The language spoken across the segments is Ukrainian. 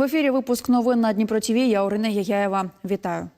В ефірі випуск новин на Дніпро ТВ. Я Орина Єгяєва. Вітаю.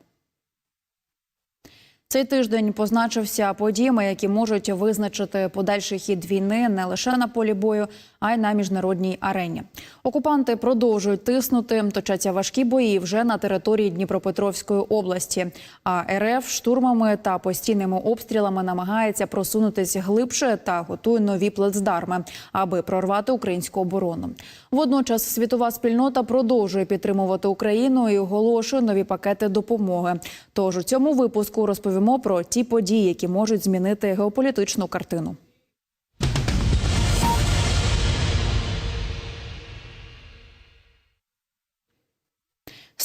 Цей тиждень позначився подіями, які можуть визначити подальший хід війни не лише на полі бою, а й на міжнародній арені. Окупанти продовжують тиснути, точаться важкі бої вже на території Дніпропетровської області. А РФ штурмами та постійними обстрілами намагається просунутися глибше та готує нові плацдарми, аби прорвати українську оборону. Водночас світова спільнота продовжує підтримувати Україну і оголошує нові пакети допомоги. Тож у цьому випуску розповімо про ті події, які можуть змінити геополітичну картину.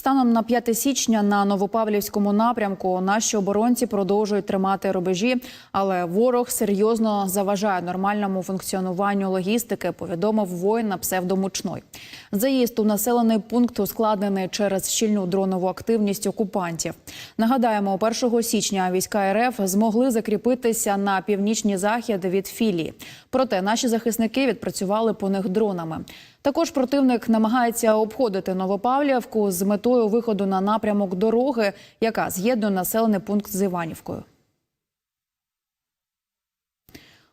Станом на 5 січня на Новопавлівському напрямку наші оборонці продовжують тримати рубежі, але ворог серйозно заважає нормальному функціонуванню логістики. Повідомив воїн на псевдомучной. Заїзд у населений пункт ускладнений через щільну дронову активність окупантів. Нагадаємо, 1 січня війська РФ змогли закріпитися на північний захід від філії. Проте наші захисники відпрацювали по них дронами. Також противник намагається обходити Новопавлівку з метою виходу на напрямок дороги, яка з'єднує населений пункт з Іванівкою.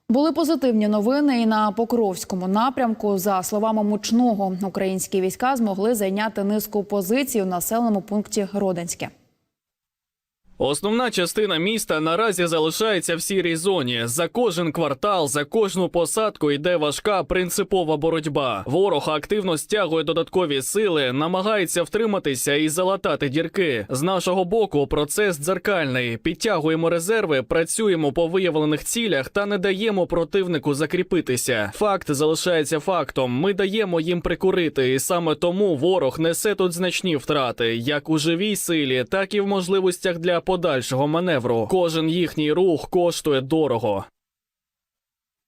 Були позитивні новини і на Покровському напрямку. За словами мучного, українські війська змогли зайняти низку позицій у населеному пункті Родинське. Основна частина міста наразі залишається в сірій зоні. За кожен квартал, за кожну посадку йде важка принципова боротьба. Ворог активно стягує додаткові сили, намагається втриматися і залатати дірки. З нашого боку процес дзеркальний. Підтягуємо резерви, працюємо по виявлених цілях та не даємо противнику закріпитися. Факт залишається фактом. Ми даємо їм прикурити, і саме тому ворог несе тут значні втрати, як у живій силі, так і в можливостях для подальшого маневру. Кожен їхній рух коштує дорого.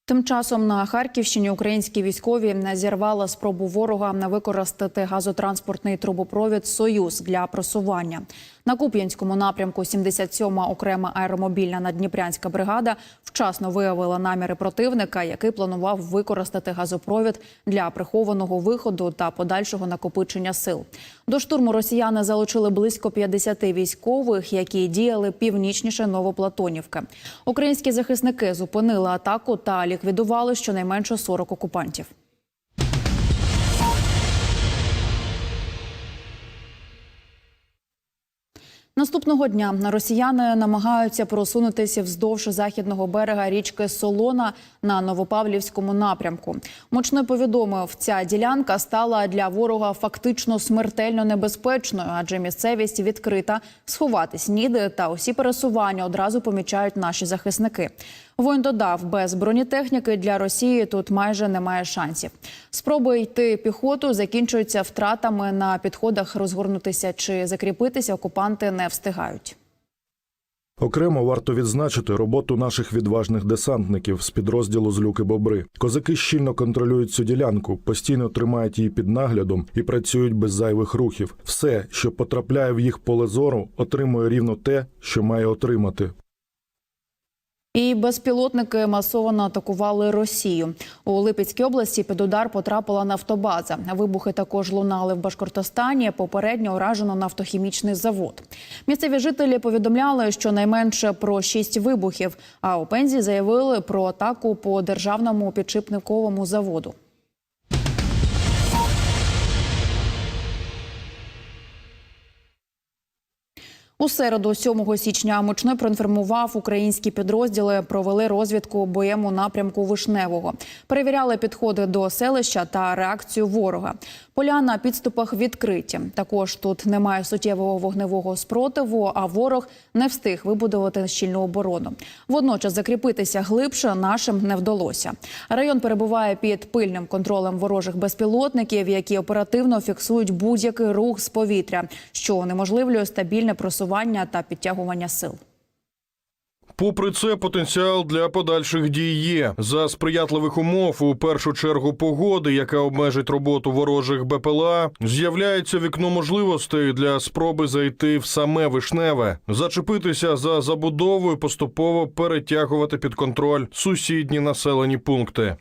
Тим часом на Харківщині українські військові зірвали спробу ворога на використати газотранспортний трубопровід Союз для просування. На Куп'янському напрямку 77-ма окрема аеромобільна надніпрянська бригада вчасно виявила наміри противника, який планував використати газопровід для прихованого виходу та подальшого накопичення сил. До штурму росіяни залучили близько 50 військових, які діяли північніше Новоплатонівки. Українські захисники зупинили атаку та ліквідували щонайменше 40 окупантів. Наступного дня росіяни намагаються просунутися вздовж західного берега річки Солона на Новопавлівському напрямку. Мочно повідомив, ця ділянка стала для ворога фактично смертельно небезпечною, адже місцевість відкрита, сховатись ніде та усі пересування одразу помічають наші захисники. Воїн додав, без бронетехніки для Росії тут майже немає шансів. Спроби йти піхоту закінчуються втратами на підходах розгорнутися чи закріпитися. Окупанти не встигають. Окремо варто відзначити роботу наших відважних десантників з підрозділу Злюки Бобри. Козаки щільно контролюють цю ділянку, постійно тримають її під наглядом і працюють без зайвих рухів. Все, що потрапляє в їх поле зору, отримує рівно те, що має отримати. І безпілотники масово атакували Росію. У Липецькій області під удар потрапила нафтобаза. Вибухи також лунали в Башкортостані. Попередньо уражено нафтохімічний завод. Місцеві жителі повідомляли, що найменше про шість вибухів. А у Пензі заявили про атаку по державному підшипниковому заводу. У середу, 7 січня, Мочной проінформував, українські підрозділи провели розвідку боєм у напрямку Вишневого. Перевіряли підходи до селища та реакцію ворога. Поля на підступах відкриті. Також тут немає суттєвого вогневого спротиву, а ворог не встиг вибудувати щільну оборону. Водночас закріпитися глибше нашим не вдалося. Район перебуває під пильним контролем ворожих безпілотників, які оперативно фіксують будь-який рух з повітря, що унеможливлює стабільне просування та підтягування сил. Попри це, потенціал для подальших дій є за сприятливих умов, у першу чергу погоди, яка обмежить роботу ворожих БПЛА, з'являється вікно можливостей для спроби зайти в саме вишневе, зачепитися за забудову і поступово перетягувати під контроль сусідні населені пункти.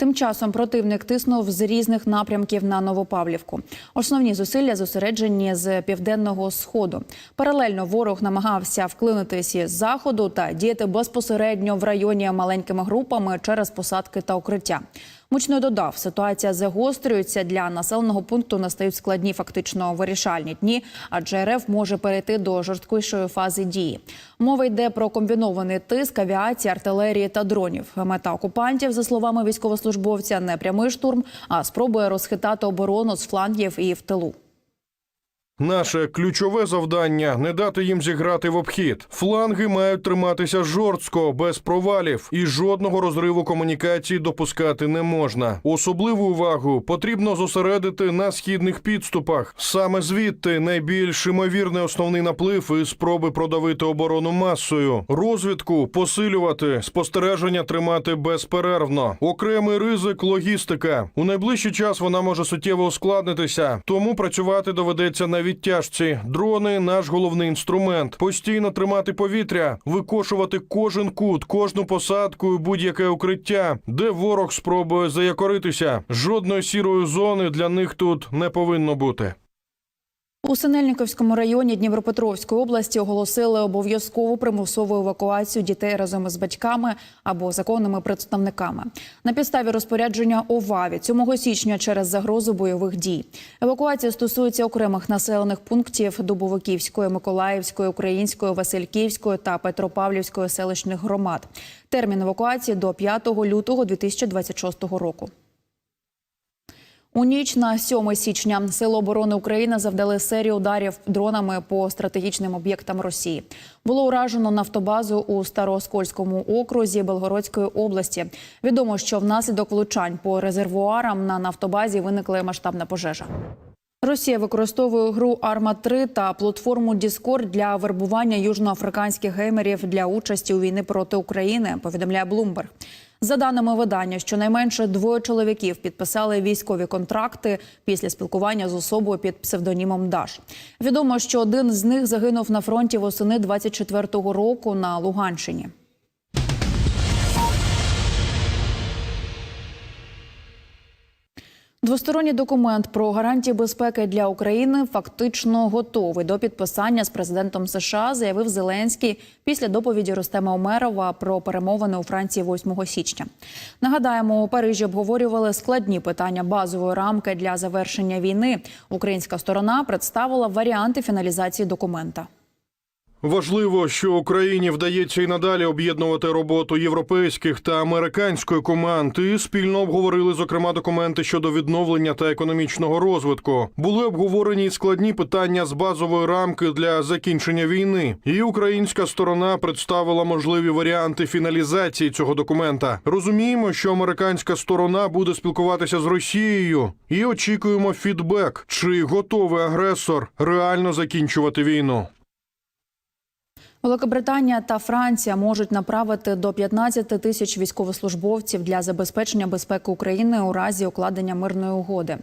Тим часом противник тиснув з різних напрямків на Новопавлівку. Основні зусилля зосереджені з південного сходу. Паралельно ворог намагався вклинитися з заходу та діяти безпосередньо в районі маленькими групами через посадки та укриття. Мучно додав, ситуація загострюється для населеного пункту. Настають складні, фактично вирішальні дні, адже РФ може перейти до жорсткішої фази дії. Мова йде про комбінований тиск авіації, артилерії та дронів. Мета окупантів, за словами військовослужбовця, не прямий штурм, а спробує розхитати оборону з флангів і в тилу. Наше ключове завдання не дати їм зіграти в обхід. Фланги мають триматися жорстко, без провалів, і жодного розриву комунікацій допускати не можна. Особливу увагу потрібно зосередити на східних підступах. Саме звідти найбільш імовірний основний наплив і спроби продавити оборону масою. Розвідку посилювати, спостереження тримати безперервно. Окремий ризик логістика. У найближчий час вона може суттєво ускладнитися, тому працювати доведеться на відтяжці. Дрони наш головний інструмент. Постійно тримати повітря, викошувати кожен кут, кожну посадку і будь-яке укриття, де ворог спробує заякоритися. Жодної сірої зони для них тут не повинно бути. У Синельниковському районі Дніпропетровської області оголосили обов'язкову примусову евакуацію дітей разом із батьками або законними представниками на підставі розпорядження ОВА від 7 січня через загрозу бойових дій. Евакуація стосується окремих населених пунктів Дубовиківської, Миколаївської, Української, Васильківської та Петропавлівської селищних громад. Термін евакуації до 5 лютого 2026 року. У ніч на 7 січня Сили оборони України завдали серію ударів дронами по стратегічним об'єктам Росії. Було уражено нафтобазу у Старооскольському окрузі Белгородської області. Відомо, що внаслідок влучань по резервуарам на нафтобазі виникла масштабна пожежа. Росія використовує гру Арма 3 та платформу Discord для вербування южноафриканських геймерів для участі у війни проти України. Повідомляє Bloomberg. За даними видання, щонайменше двоє чоловіків підписали військові контракти після спілкування з особою під псевдонімом Даш. Відомо, що один з них загинув на фронті восени 24-го року на Луганщині. Двосторонній документ про гарантії безпеки для України фактично готовий до підписання з президентом США, заявив Зеленський після доповіді Рустема Омерова про перемовини у Франції 8 січня. Нагадаємо, у Парижі обговорювали складні питання базової рамки для завершення війни. Українська сторона представила варіанти фіналізації документа. Важливо, що Україні вдається і надалі об'єднувати роботу європейських та американської команд і спільно обговорили зокрема документи щодо відновлення та економічного розвитку. Були обговорені й складні питання з базової рамки для закінчення війни. І українська сторона представила можливі варіанти фіналізації цього документа. Розуміємо, що американська сторона буде спілкуватися з Росією, і очікуємо фідбек, чи готовий агресор реально закінчувати війну. Великобританія та Франція можуть направити до 15 тисяч військовослужбовців для забезпечення безпеки України у разі укладення мирної угоди.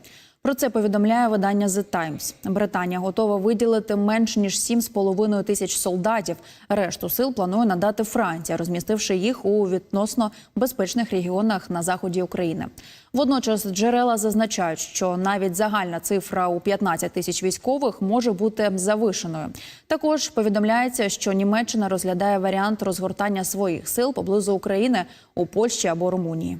Про це повідомляє видання The Times. Британія готова виділити менш ніж 7,5 тисяч солдатів. Решту сил планує надати Франція, розмістивши їх у відносно безпечних регіонах на заході України. Водночас джерела зазначають, що навіть загальна цифра у 15 тисяч військових може бути завишеною. Також повідомляється, що Німеччина розглядає варіант розгортання своїх сил поблизу України у Польщі або Румунії.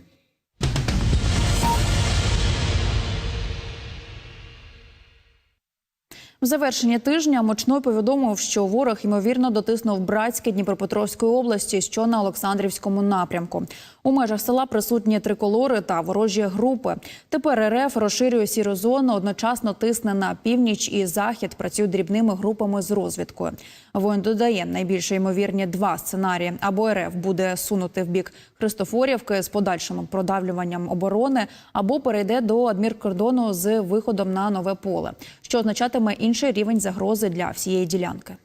В завершення тижня Мочной повідомив, що ворог ймовірно дотиснув братське Дніпропетровської області, що на Олександрівському напрямку. У межах села присутні триколори та ворожі групи. Тепер РФ розширює сіру зону, одночасно тисне на північ і захід. Працює дрібними групами з розвідкою. Воїн додає найбільше ймовірні два сценарії: або РФ буде сунути в бік Христофорівки з подальшим продавлюванням оборони, або перейде до адміркордону з виходом на нове поле, що означатиме інший рівень загрози для всієї ділянки.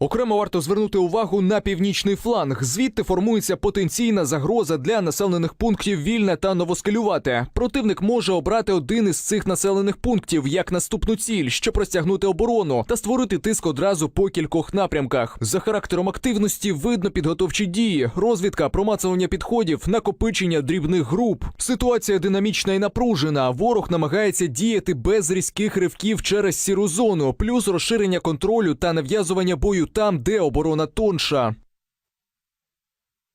Окремо варто звернути увагу на північний фланг. Звідти формується потенційна загроза для населених пунктів Вільне та Новоскелювате. Противник може обрати один із цих населених пунктів як наступну ціль, щоб розтягнути оборону та створити тиск одразу по кількох напрямках. За характером активності видно підготовчі дії, розвідка, промацування підходів, накопичення дрібних груп. Ситуація динамічна і напружена. Ворог намагається діяти без різких ривків через сіру зону, плюс розширення контролю та нав'язування бою там, де оборона тонша.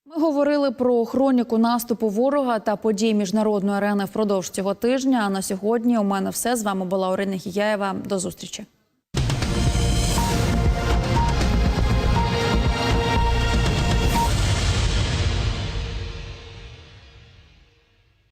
Ми говорили про хроніку наступу ворога та подій міжнародної арени впродовж цього тижня. А на сьогодні у мене все з вами була Орина Хіяєва. До зустрічі.